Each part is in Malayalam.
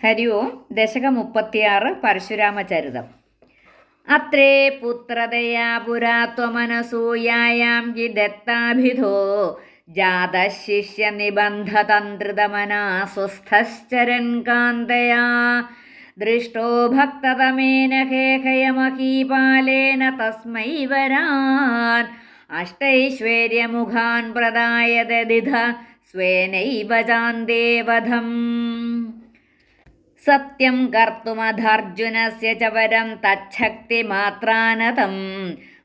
ഹരി ഓം ദശകം മുപ്പത്തിയാറ് പരശുരാമചരിതം അത്രേ പുത്രതയാ പുരാ ത്വമനസൂയായാം ഹി ദത്താഭിധോ ജാതശിഷ്യ നിബന്ധതന്ത്രിതമനാ സ്വസ്ഥശ്ചരൻ കാന്തയാ ദൃഷ്ടോ ഭക്തതമേന ഹേഹയമഹീപാലേന തസ്മൈ വരാൻ അഷ്ടൈശ്വര്യമുഖാൻ പ്രദായതദിധ സ്വേനൈവ ചാന്തേവധം സത്യം കർത്തുമധർജുനസ്യ ച വരം തച്ഛക്തിമാത്രാനതം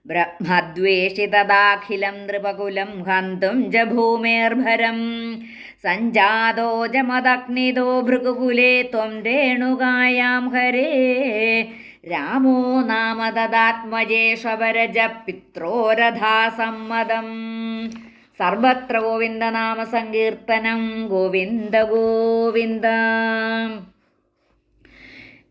ബ്രഹ്മദ്വേഷിതദാഖിലം നൃപകുലം ഹന്തും ജ ഭൂമേർഭരം. സഞ്ജാതോ ജമദഗ്നിതോ ഭൃഗുകുലേ ത്വം രേണുകായാം ഹരേ. രാമോ നാമ തദാത്മജേഷവരജ പിത്രോരഥാ സമ്മതം സർവത്ര ഗോവിന്ദനാമ ഗോവിന്ദ ഗോവിന്ദ.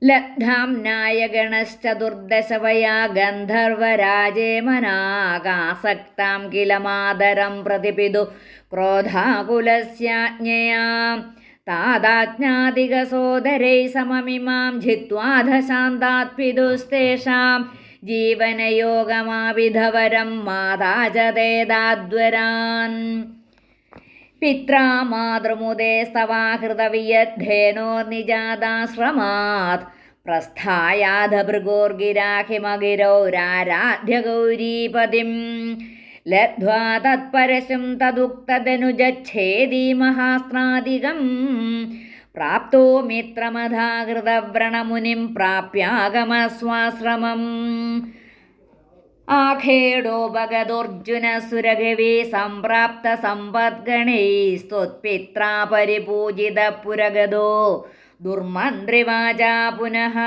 ഗോവിന്ദ ലബ്ധാംനായഗണശ്ചതുർദശവയാ ഗന്ധർവരാജേ മനാകാസക്താം കില മാതരം പ്രതിപിതു ക്രോധാകുലസ്യാജ്ഞയാ. താതാജ്ഞാതികസോദരൈ സമമിമാം ജിത്വാധശാന്താത്പിതുസ്തേഷാം ജീവനയോഗമാവിധവരം മാതാചതേതാദ്വരാൻ പിത്രാ മാതൃമുദേ പ്രസ്ഥായാധ ഭൃഗോർഗിരാഹിമഗിരൗരാരാധ്യഗൗരീപതിം ലബ്ധ്വാ തത്പരശും തദുക്തദനുജച്ഛേദി മഹാസ്ത്രാദികം പ്രാപ്തോ മിത്രമധാകൃതവ്രണമുനിം പ്രാപ്യാഗമസ്വാശ്രമം. ആഖേടോപഗതോർജുനസുരഗവേ സംപ്രാപ്ത സമ്പദ്ഗണൈസ്ത്വത്പിത്രാ പരിപൂജിത പുരഗതോ ദുർമന്ത്രിവാചാ പുനഃ.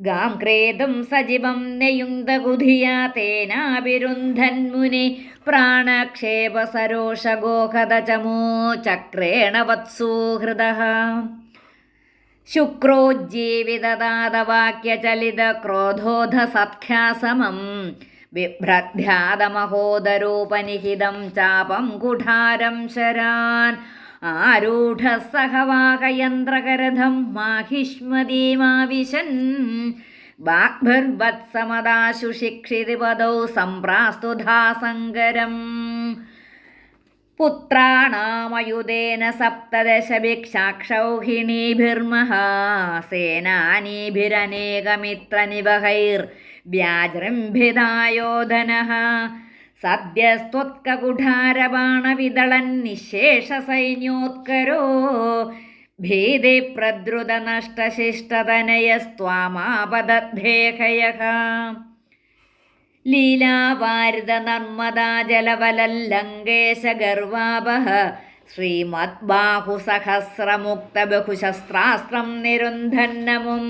ഗാം ക്രേതും സജീവം നയുങ്തകുധിയാ തേനാഭിരുന്ധന്മുനി പ്രാണക്ഷേപ സരോഷഗോഹത ചമോ ചക്രേണ വത്സൂഹൃദ ശുക്രോജ്ജീവിതദാതവാക്യചലിതക്രോധോധ സത്ഖ്യാസമം ബിഭ്രദ്ധ്യാതമഹോദരോപനിഹിതം ചാപം കുഠാരം ശരാൻ ആരൂഢ പുത്രാണാമയുധേന സപ്തദശഭിക്ഷാക്ഷൗഹിണീഭിർമഹാസേനാനീഭിരനേകമിത്രനിവഹൈർ വ്യാജൃംഭിതായോധനഃ. സദ്യസ്ത്വത്കകുഠാരബാണവിദളൻ നിശേഷസൈന്യോത്കരോ. ഭീതി പ്രദ്രുതനഷ്ടശിഷ്ടതനയസ്ത്വാമാപദദ്ധേഹയഃ ലീലാവാരിത നർമ്മദാജലവലല്ലങ്കേശഗർവാപഹ ശ്രീമദ്ബാഹുസഹസ്രമുക്തബഹുശസ്ത്രാസ്ത്രം നിരുന്ധന്നമും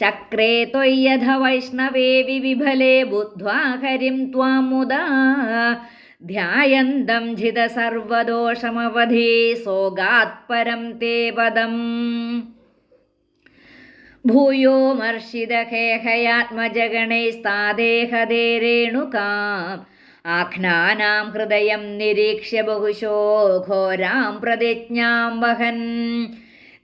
ചക്രേ ത്വയ്യഥ വൈഷ്ണവേവി വിവിഫലേ ബുദ്ധ്വാ ഹരിം ത്വാം മുദാ ധ്യായന്തം ജിത സർവദോഷമവധി സോഗാത്പരം തേ പദം. ഭൂയോ മർഷിതഹേഹയാത്മജഗണൈസ്താദേഹദേ രേണുകാം ആഘ്നാനാം ഹൃദയം നിരീക്ഷ്യ ബഹുശോ ഘോരാം പ്രതിജ്ഞാം വഹൻ.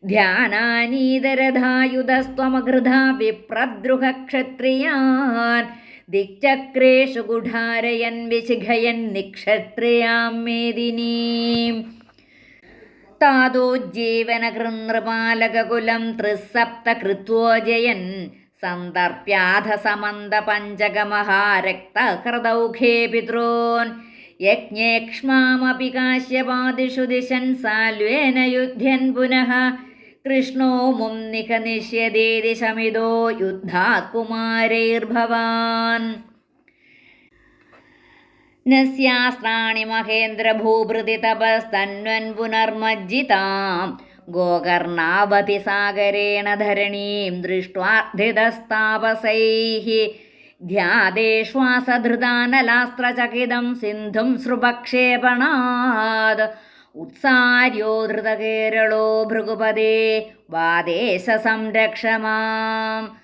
ധ്യാനാനീതരധായുധസ്ത്വമഘൃധാ വിപ്രദ്രുഹക്ഷത്രിയാൻ. ദിക്ചക്രേഷു ഗുഢാരയൻ വിശിഖയൻ നിക്ഷത്രിയാം മേദിനീം. താതോജ്ജീവനകൃനൃപാലകുലം ത്രിസപ്തകൃത്വോജയൻ. സന്ദർപ്യാധ സമന്ത പഞ്ചകമഹാരക്തഹൃദൗഖേ പിതॄൻ യജ്ഞേക്ഷ്മാമപി കാശ്യപാദിഷു ദിശൻ സാൽവേന യുദ്ധ്യൻ പുനഃ. കൃഷ്ണോ മും നിഖ നിഷ്യതേതി ശമിതോ യുദ്ധാത് കുമാരൈർഭവാൻ നസ്യാസ്ത്രാണി മഹേന്ദ്രഭൂഭൃതി തപസ്തന്വൻ പുനർമജ്ജിതാം. ഗോകർണാവതി സാഗരേണ ധരണീം ദൃഷ്ട്വാർദ്ധിതസ്താപസൈः ധ്യാദേശ്വാസധൃതാനലാസ്ത്രചകിതം സിന്ധും സൃപക്ഷേപണാത് ഉത്സാര്യോ ധൃതകേരളോ ഭൃഗുപദേ വാദേശ സംരക്ഷമാം